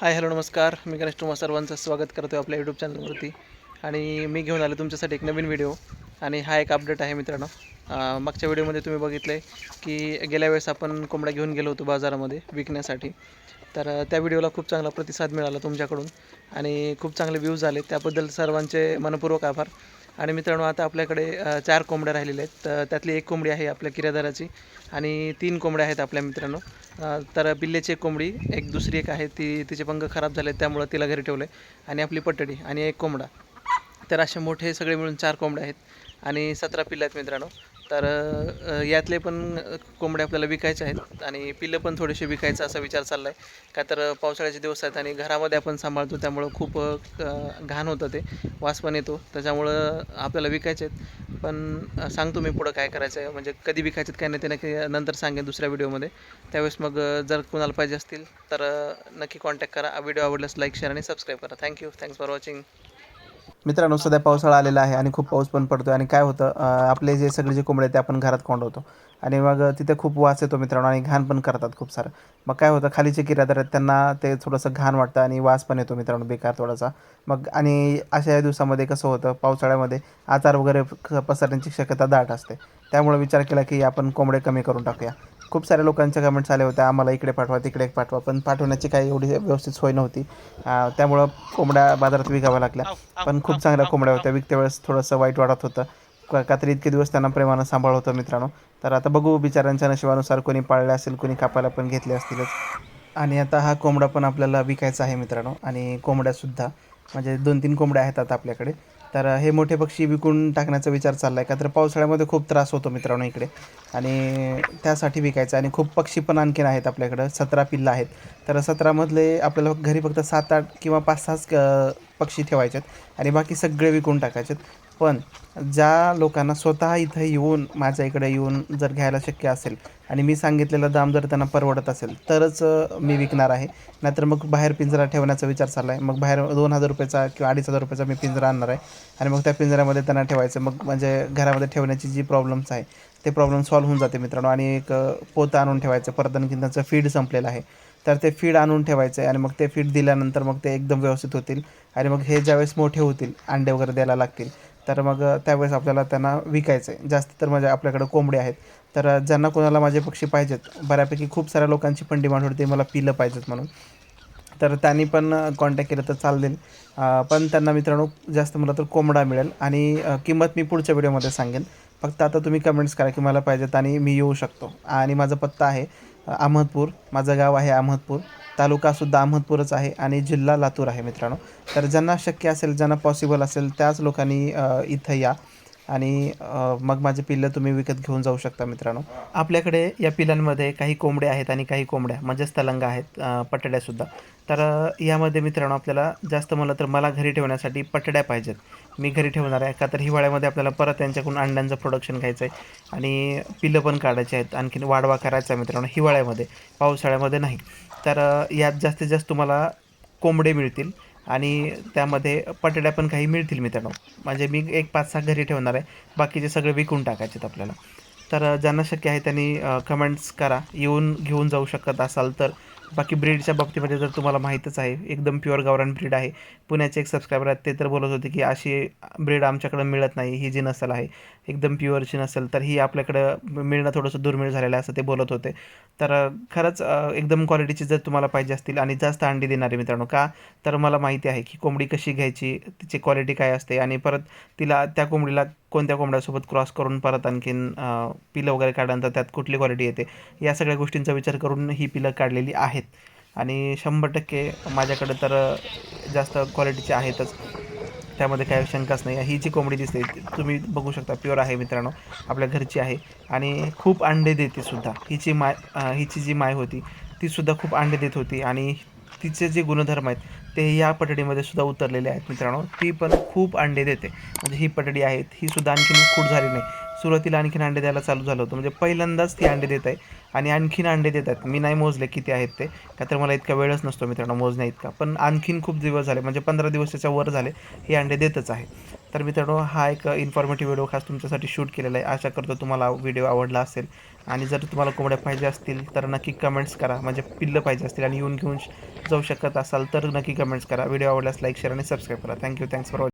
Hi hello नमस्कार. मी गणेश तुम्हा सर्वांचं स्वागत करतो आपल्या यूट्यूब चॅनलवरती आणि मी घेऊन आलो तुमच्यासाठी एक नवीन व्हिडिओ आणि हा एक अपडेट आहे मित्रांनो. मागच्या व्हिडिओमध्ये तुम्ही बघितलं आहे की गेल्या वेळेस आपण कोंबड्या घेऊन गेलो होतो बाजारामध्ये विकण्यासाठी. तर त्या व्हिडिओला खूप चांगला प्रतिसाद मिळाला तुमच्याकडून. आणि खूप चांगले व्ह्यूज आले. त्याबद्दल सर्वांचे मनपूर्वक आभार. आणि मित्रांनो आता आपल्याकडे चार कोंबड्या राहिलेल्या आहेत. तर त्यातली एक कोंबडी आहे आपल्या किरादाराची. आणि तीन कोंबड्या आहेत आपल्या मित्रांनो. तर पिल्लेची एक कोंबडी एक दुसरी एक आहे ती तिचे पंख खराब झाले त्यामुळं तिला घरी ठेवलं आहे आणि आपली पटडी आणि एक कोंबडा. तर असे मोठे सगळे मिळून चार कोंबड्या आहेत. आणि सतरा पिल्लं आहेत मित्रांनो. तर यातले पण कोंबड्या आपल्याला विकायचे आहेत आणि पिल्लं पण थोडेसे विकायचं असा विचार चालला आहे का तर पावसाळ्याचे दिवस आहेत आणि घरामध्ये आपण सांभाळतो त्यामुळं खूप घाण होतं ते. वास पण येतो त्याच्यामुळं आपल्याला विकायचे आहेत. पण सांगतो मी पुढं काय करायचं आहे म्हणजे कधी विकायचे आहेत काय नाही ते नक्की नंतर सांगेन दुसऱ्या व्हिडिओमध्ये. त्यावेळेस मग जर कोणाला पाहिजे असतील तर नक्की कॉन्टॅक्ट करा. व्हिडिओ आवडल्यास लाईक शेअर आणि सबस्क्राईब करा. Thank you. Thanks for watching. मित्रांनो सध्या पावसाळा आलेला आहे आणि खूप पाऊस पण पडतो आणि काय होतं आपले जे सगळे जे कोंबडे ते आपण घरात कोंडवतो. आणि मग तिथे खूप वास येतो मित्रांनो आणि घाण पण करतात खूप सारं. मग काय होतं खालीचे किरादार आहेत त्यांना ते थोडंसं घाण वाटतं आणि वास पण येतो मित्रांनो बेकार थोडासा. मग आणि अशा या दिवसामध्ये कसं होतं पावसाळ्यामध्ये आजार वगैरे पसरण्याची शक्यता दाट असते. त्यामुळे विचार केला की आपण कोंबडे कमी करून टाकूया. खूप साऱ्या लोकांच्या कमेंट्स आले होते आम्हाला इकडे पाठवा तिकडे पाठवा पण पाठवण्याची काही एवढी व्यवस्थित सोय नव्हती. त्यामुळं कोंबड्या बाजारात विकाव्या लागल्या. पण खूप चांगल्या कोंबड्या होत्या. विकत्या वेळेस थोडंसं वाईट वाटत होतं. का तर इतके दिवस त्यांना प्रेमानं सांभाळ होतं मित्रांनो. तर आता बघू बिचाऱ्यांच्या नशिबानुसार कोणी पाळले असेल कोणी कापायला पण घेतले असतीलच. आणि आता हा कोंबडा पण आपल्याला विकायचा आहे मित्रांनो. आणि कोंबड्यासुद्धा म्हणजे दोन तीन कोंबड्या आहेत आता आपल्याकडे. तर हे मोठे पक्षी विकून टाकण्याचा विचार चालला आहे का? तर पावसाळ्यामध्ये खूप त्रास होतो मित्रांनो इकडे. आणि त्यासाठी विकायचं आणि खूप पक्षी पण आणखीन आहेत आपल्याकडं सतरा पिल्लं आहेत. तर सतरामधले आपल्याला घरी फक्त सात आठ किंवा पाच सहाच पक्षी ठेवायचे आहेत आणि बाकी सगळे विकून टाकायचे आहेत पण ज्या लोकांना स्वतः इथं येऊन माझ्या इकडे येऊन जर घ्यायला शक्य असेल आणि मी सांगितलेलं दाम जर त्यांना परवडत असेल तरच मी विकणार आहे. नाहीतर मग बाहेर पिंजरा ठेवण्याचा विचार चालला आहे मग बाहेर दोन हजार रुपयाचा किंवा अडीच हजार रुपयाचा मी पिंजरा आणणार आहे. आणि मग त्या पिंजऱ्यामध्ये त्यांना ठेवायचं. मग म्हणजे घरामध्ये ठेवण्याची जी प्रॉब्लेम्स आहे ते प्रॉब्लेम सॉल्व्ह होऊन जाते मित्रांनो. आणि एक पोतं आणून ठेवायचं. परत आणखी त्यांचं फीड संपलेलं आहे. तर ते फीड आणून ठेवायचं आहे आणि मग ते फीड दिल्यानंतर मग ते एकदम व्यवस्थित होतील. आणि मग हे ज्यावेळेस मोठे होतील अंडे वगैरे द्यायला लागतील तर मग त्यावेळेस आपल्याला त्यांना विकायचं आहे जास्त तर म्हणजे आपल्याकडे कोंबडे आहेत. तर ज्यांना कोणाला माझे पक्षी पाहिजेत बऱ्यापैकी खूप साऱ्या लोकांची पण डिमांड होती मला पिलं पाहिजेत म्हणून. तर त्यांनी पण कॉन्टॅक्ट केलं तर चालेल पण त्यांना मित्रांनो जास्त मला तर कोंबडा मिळेल आणि किंमत मी पुढच्या व्हिडिओमध्ये सांगेन. फक्त आता तुम्ही कमेंट्स करा की मला पाहिजेत आणि मी येऊ शकतो. आणि माझा पत्ता आहे अहमदपूर माझं गाव आहे अहमदपूर तालुकासुद्धा अहमदपूरच आहे आणि जिल्हा लातूर आहे मित्रांनो. तर ज्यांना शक्य असेल ज्यांना पॉसिबल असेल त्याच लोकांनी इथं या. आणि मग माझे पिल्लं तुम्ही विकत घेऊन जाऊ शकता मित्रांनो. आपल्याकडे या पिलांमध्ये काही कोंबड्या आहेत आणि काही कोंबड्या म्हणजेच तलंग आहेत पटड्यासुद्धा. तर यामध्ये मित्रांनो आपल्याला जास्त म्हणलं तर मला घरी ठेवण्यासाठी पटड्या पाहिजेत. मी घरी ठेवणार आहे का तर हिवाळ्यामध्ये आपल्याला परत त्यांच्याकडून अंड्यांचं प्रोडक्शन घ्यायचं आहे आणि पिलं पण काढायचे आहेत. आणखीन वाढवा करायचा आहे मित्रांनो हिवाळ्यामध्ये पावसाळ्यामध्ये नाही. तर यात जास्तीत जास्त तुम्हाला कोंबडे मिळतील. आणि त्यामध्ये पटड्या पण काही मिळतील मित्रांनो. म्हणजे मी एक पाच सहा घरी ठेवणार आहे. बाकीचे सगळे विकून टाकायचे आहेत आपल्याला. तर ज्यांना शक्य आहे त्यांनी कमेंट्स करा. येऊन घेऊन जाऊ शकत असाल तर बाकी ब्रीडच्या बाबतीमध्ये जर तुम्हाला माहीतच आहे एकदम प्युअर गावरान ब्रीड आहे. पुण्याचे एक सबस्क्रायबर आहेत ते तर बोलत होते की अशी ब्रीड आमच्याकडं मिळत नाही ही जी नसल आहे एकदम प्युअरची नसेल तर ही आपल्याकडं मिळणं थोडंसं दुर्मिळ झालेलं आहे असं ते बोलत होते. तर खरंच एकदम क्वालिटीची जर तुम्हाला पाहिजे असतील आणि जास्त अंडी देणारे मित्रांनो का? तर मला माहिती आहे की कोंबडी कशी घ्यायची तिची क्वालिटी काय असते आणि परत तिला त्या कोंबडीला कोणत्या कोंबड्यासोबत क्रॉस करून परत आणखीन पिलं वगैरे काढल्यानंतर त्यात कुठली क्वालिटी येते? या सगळ्या गोष्टींचा विचार करून ही पिलं काढलेली आहेत. आणि शंभर टक्के माझ्याकडे तर जास्त क्वालिटीची आहेतच. त्यामध्ये काही शंकाच नाही. ही जी कोंबडी दिसते तुम्ही बघू शकता प्युअर आहे मित्रांनो. आपल्या घरची आहे. आणि खूप अंडे देते सुद्धा. हिची माय हिची जी माय होती तीसुद्धा खूप अंडे देत होती. आणि तिचे जे गुणधर्म आहेत ते या पटडीमध्ये सुद्धा उतरलेले आहेत मित्रांनो. ती पण खूप अंडे देते. म्हणजे ही पटडी आहेत ही सुद्धा आणखीन खूट झाली नाही. सुरुवातीला आणखीन अंडे द्यायला चालू झालं होतं. म्हणजे पहिल्यांदाच ती अंडे देत आहे आणि आणखीन अंडे देतात मी नाही मोजले किती आहेत ते. का तर मला इतका वेळच नसतो मित्रांनो मोजण्या इतका. पण आणखीन खूप दिवस झाले. म्हणजे पंधरा दिवसाच्या वर झाले. हे अंडे देतच आहे. तर मित्रांनो हा एक इन्फॉर्मेटिव्ह व्हिडिओ खास तुमच्यासाठी शूट केलेला आहे. आशा करतो तुम्हाला व्हिडिओ आवडला असेल. आणि जर तुम्हाला कोंबड्या पाहिजे असतील तर नक्की कमेंट्स करा. म्हणजे पिल्लं पाहिजे असतील आणि येऊन घेऊन जाऊ शकत असाल तर नक्की कमेंट्स करा. व्हिडिओ आवडल्यास लाईक शेअर आणि सबस्क्राईब करा. Thank you thanks for